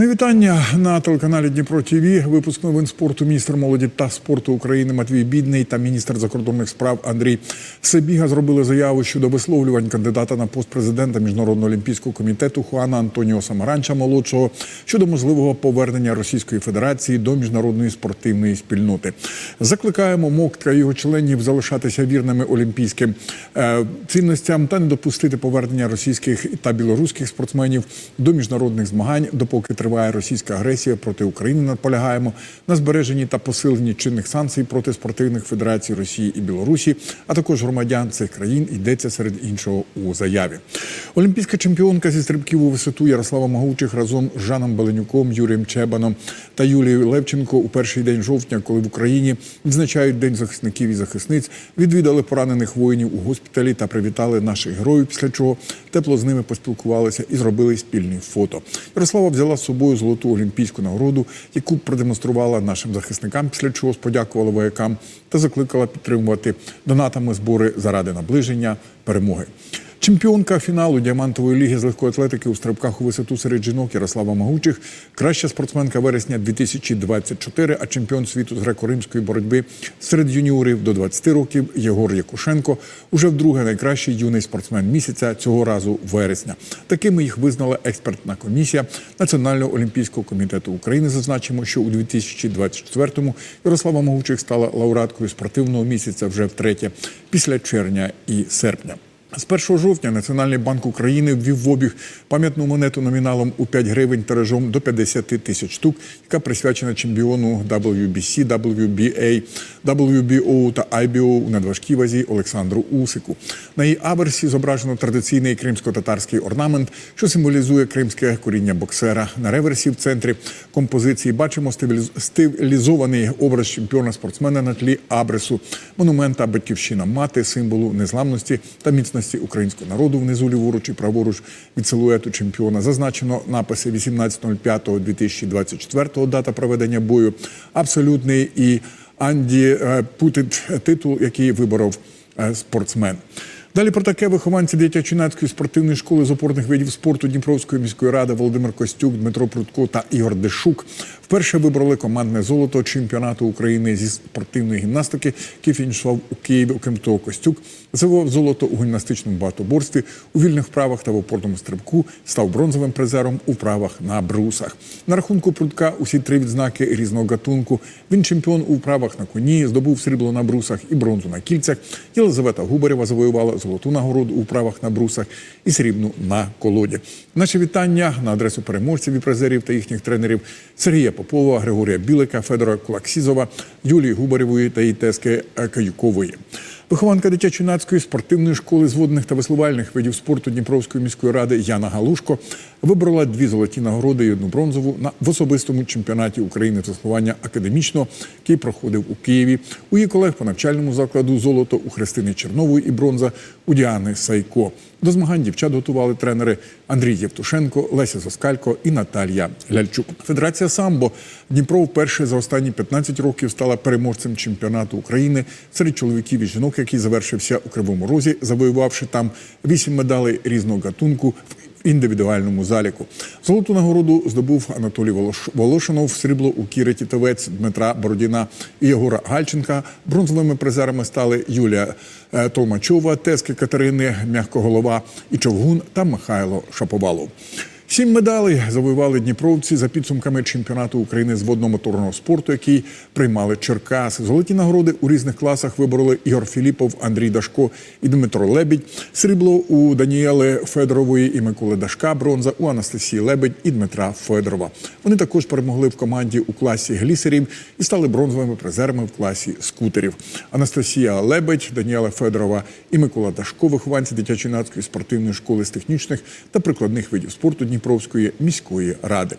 Мої вітання на телеканалі Дніпро ТВ. Випуск новин спорту міністр молоді та спорту України Матвій Бідний та міністр закордонних справ Андрій Себіга зробили заяву щодо висловлювань кандидата на пост президента міжнародного олімпійського комітету Хуана Антоніо Самаранча молодшого щодо можливого повернення Російської Федерації до міжнародної спортивної спільноти. Закликаємо МОК та його членів залишатися вірними олімпійським е, цінностям та не допустити повернення російських та білоруських спортсменів до міжнародних змагань, допоки триває російська агресія проти України. Наполягаємо на збереженні та посиленні чинних санкцій проти спортивних федерацій Росії і Білорусі, а також громадян цих країн йдеться серед іншого у заяві. Олімпійська чемпіонка зі стрибків у висоту Ярослава Магучих разом з Жаном Беленюком, Юрієм Чебаном та Юлією Левченко у перший день жовтня, коли в Україні відзначають День захисників і захисниць, відвідали поранених воїнів у госпіталі та привітали наших героїв. Після чого тепло з ними поспілкувалися і зробили спільні фото. Ярослава взяла собою золоту олімпійську нагороду, яку продемонструвала нашим захисникам. Після чого сподякувала воякам та закликала підтримувати донатами збори заради наближення перемоги. Чемпіонка фіналу діамантової ліги з легкої атлетики у стрибках у висоту серед жінок Ярослава Магучих, краща спортсменка вересня 2024, а чемпіон світу з греко-римської боротьби серед юніорів до 20 років Єгор Якушенко уже вдруге найкращий юний спортсмен місяця цього разу вересня. Такими їх визнала експертна комісія Національного олімпійського комітету України. Зазначимо, що у 2024-му Ярослава Магучих стала лауреаткою спортивного місяця вже втретє після червня і серпня. З 1 жовтня Національний банк України ввів в обіг пам'ятну монету номіналом у 5 гривень тиражом до 50 тисяч штук, яка присвячена чемпіону WBC, WBA, WBO та IBO у надважкій вазі Олександру Усику. На її аверсі зображено традиційний кримсько-татарський орнамент, що символізує кримське коріння боксера. На реверсі в центрі композиції бачимо стилізований образ чемпіона спортсмена на тлі абресу, монумента Батьківщина мати, символу незламності та міцності українського народу внизу ліворуч і праворуч від силуету чемпіона. Зазначено написи 18.05.2024 дата проведення бою. Абсолютний і Анді е, Путит титул, який виборов е, спортсмен. Далі про таке вихованці дитячо-юнацької спортивної школи з опорних видів спорту Дніпровської міської ради Володимир Костюк, Дмитро Прудко та Ігор Дешук вперше вибрали командне золото чемпіонату України зі спортивної гімнастики, який фінішував у Києві. Окрім того, Костюк завоював золото у гімнастичному багатоборстві, у вільних вправах та в опорному стрибку, став бронзовим призером у вправах на брусах. На рахунку Прудка усі три відзнаки різного гатунку. Він чемпіон у вправах на коні, здобув срібло на брусах і бронзу на кільцях. Єлизавета Губарєва завоювала золоту нагороду у вправах на брусах і срібну на колоді. Наші вітання на адресу переможців і призерів та їхніх тренерів Сергія Попова, Григорія Білика, Федора Кулаксізова, Юлії Губарєвої та її тески Каюкової. Вихованка дитячо-юнацької спортивної школи з водних та веслувальних видів спорту Дніпровської міської ради Яна Галушко вибрала дві золоті нагороди і одну бронзову на в особистому чемпіонаті України з веслування академічного, який проходив у Києві. У її колег по навчальному закладу золото у Христини Чернової і бронза у Діани Сайко. До змагань дівчат готували тренери Андрій Євтушенко, Леся Соскалько і Наталія Ляльчук. Федерація самбо Дніпро вперше за останні 15 років стала переможцем чемпіонату України серед чоловіків і жінок, який завершився у Кривому Розі, завоювавши там вісім медалей різного гатунку в індивідуальному заліку. Золоту нагороду здобув Анатолій Волош- Волошинов, срібло у Кіри Тітовець, Дмитра Бородіна і Єгора Гальченка. Бронзовими призерами стали Юлія е, Толмачова, Тески Катерини Мягкоголова і Човгун та Михайло Шаповалов. Сім медалей завоювали дніпровці за підсумками чемпіонату України з водномоторного спорту, який приймали Черкаси. Золоті нагороди у різних класах вибороли Ігор Філіпов, Андрій Дашко і Дмитро Лебідь. Срібло у Даніели Федорової і Миколи Дашка, бронза у Анастасії Лебедь і Дмитра Федорова. Вони також перемогли в команді у класі глісерів і стали бронзовими призерами в класі скутерів. Анастасія Лебедь, Даніела Федорова і Микола Дашко, вихованці дитячо-юнацької спортивної школи з технічних та прикладних видів спорту Дніпровської міської ради.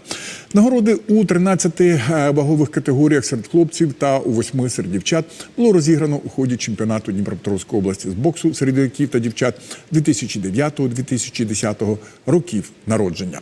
Нагороди у 13 вагових категоріях серед хлопців та у 8 серед дівчат було розіграно у ході чемпіонату Дніпропетровської області з боксу серед яків та дівчат 2009-2010 років народження.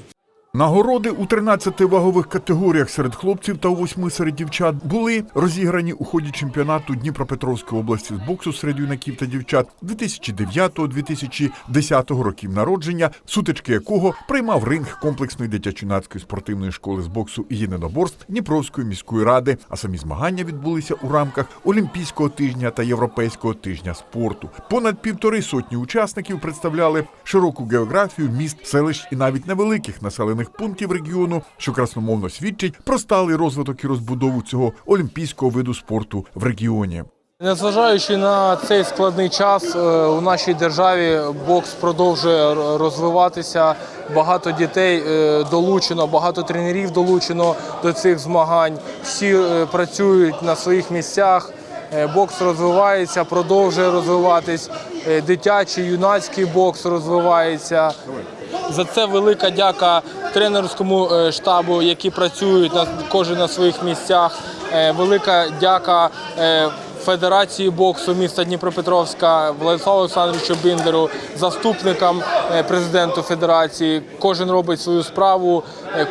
Нагороди у 13 вагових категоріях серед хлопців та у 8 серед дівчат були розіграні у ході чемпіонату Дніпропетровської області з боксу серед юнаків та дівчат 2009-2010 років народження, сутички якого приймав ринг комплексної дитячо-юнацької спортивної школи з боксу і єдиноборств Дніпровської міської ради. А самі змагання відбулися у рамках Олімпійського тижня та Європейського тижня спорту. Понад півтори сотні учасників представляли широку географію міст, селищ і навіть невеликих населених пунктів регіону, що красномовно свідчить про сталий розвиток і розбудову цього олімпійського виду спорту в регіоні. Незважаючи на цей складний час, е, у нашій державі бокс продовжує розвиватися. Багато дітей е, долучено, багато тренерів долучено до цих змагань. Всі е, працюють на своїх місцях. Бокс розвивається, продовжує розвиватись. Дитячий, юнацький бокс розвивається. За це велика дяка тренерському е, штабу, які працюють на кожен на своїх місцях. Е, Велика дяка е, Федерації боксу міста Дніпропетровська Владиславу Олександровичу Биндеру, заступникам президенту Федерації. Кожен робить свою справу,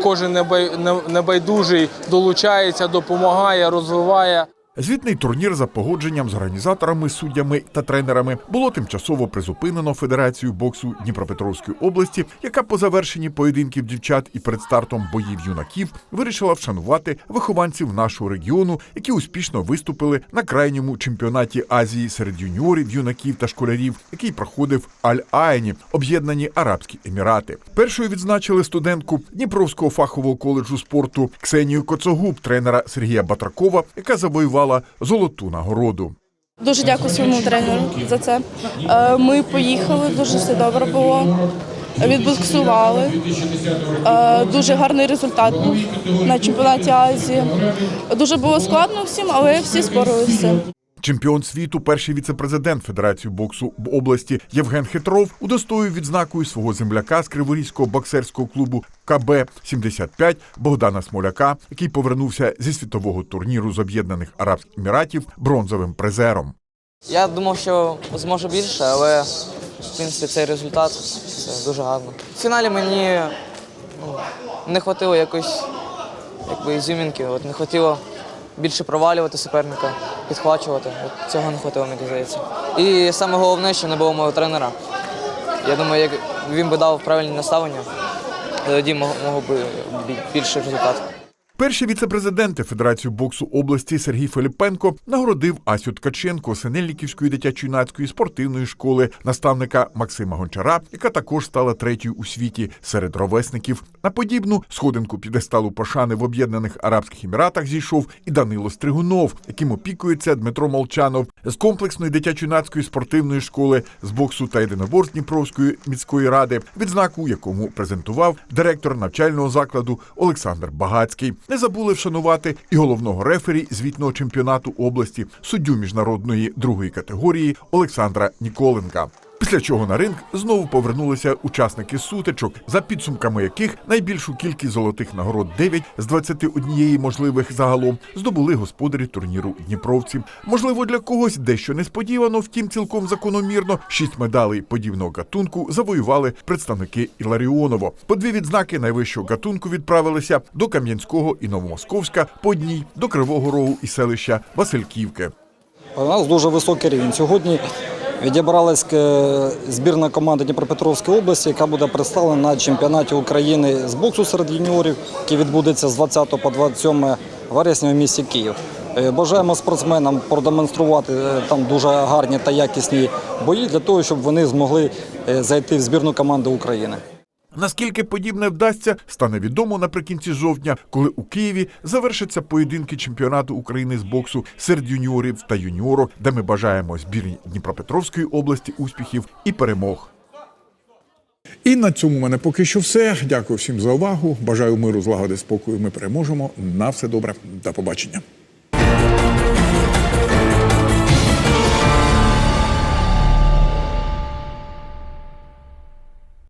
кожен не- небайдужий долучається, допомагає, розвиває. Звітний турнір за погодженням з організаторами, суддями та тренерами було тимчасово призупинено Федерацією боксу Дніпропетровської області, яка по завершенні поєдинків дівчат і перед стартом боїв юнаків вирішила вшанувати вихованців нашого регіону, які успішно виступили на крайньому чемпіонаті Азії серед юніорів, юнаків та школярів, який проходив Аль-Аені, об'єднані Арабські Емірати. Першою відзначили студентку Дніпровського фахового коледжу спорту Ксенію Коцогуб, тренера Сергія Батракова, яка завоювала золоту нагороду. Дуже дякую своєму тренеру за це. Е, Ми поїхали, дуже все добре було. Відбуксували. Е, Дуже гарний результат був на чемпіонаті Азії. Дуже було складно всім, але всі спорилися. Чемпіон світу, перший віцепрезидент Федерації боксу в області Євген Хитров удостоїв відзнакою свого земляка з Криворізького боксерського клубу КБ 75 Богдана Смоляка, який повернувся зі світового турніру з Об'єднаних Арабських Еміратів бронзовим призером. Я думав, що зможу більше, але в принципі цей результат це дуже гарно. В фіналі мені ну, не хватило якось якби ізюмінки, от не хотіло більше провалювати суперника, підхвачувати. От цього не хотіло, мені здається. І саме головне, що не було мого тренера. Я думаю, як він би дав правильні наставлення, тоді мог, би більше більший результат. Перші віцепрезиденти Федерації боксу області Сергій Филипенко нагородив Асю Ткаченко Синельниківської дитячо-юнацької спортивної школи, наставника Максима Гончара, яка також стала третьою у світі серед ровесників. На подібну сходинку підесталу пошани в Об'єднаних Арабських Еміратах зійшов і Данило Стригунов, яким опікується Дмитро Молчанов з комплексної дитячо-юнацької спортивної школи з боксу та єдиноборств Дніпровської міської ради, відзнаку якому презентував директор навчального закладу Олександр Багацький. Не забули вшанувати і головного рефері звітного чемпіонату області, суддю міжнародної другої категорії Олександра Ніколенка. Після чого на ринг знову повернулися учасники сутичок, за підсумками яких найбільшу кількість золотих нагород 9 з 21 можливих загалом здобули господарі турніру Дніпровці. Можливо, для когось дещо несподівано, втім цілком закономірно. Шість медалей подібного гатунку завоювали представники Іларіоново. По дві відзнаки найвищого гатунку відправилися до Кам'янського і Новомосковська, по одній до Кривого Рогу і селища Васильківки. У нас дуже високий рівень. Сьогодні відібралась е, збірна команда Дніпропетровської області, яка буде представлена на чемпіонаті України з боксу серед юніорів, який відбудеться з 20 по 27 вересня в місті Київ. Е, Бажаємо спортсменам продемонструвати е, там дуже гарні та якісні бої для того, щоб вони змогли зайти в збірну команду України. Наскільки подібне вдасться, стане відомо наприкінці жовтня, коли у Києві завершаться поєдинки чемпіонату України з боксу серед юніорів та юніорок, де ми бажаємо збірні Дніпропетровської області успіхів і перемог. І на цьому в мене поки що все. Дякую всім за увагу. Бажаю миру, злагоди, спокою. Ми переможемо. На все добре. До побачення.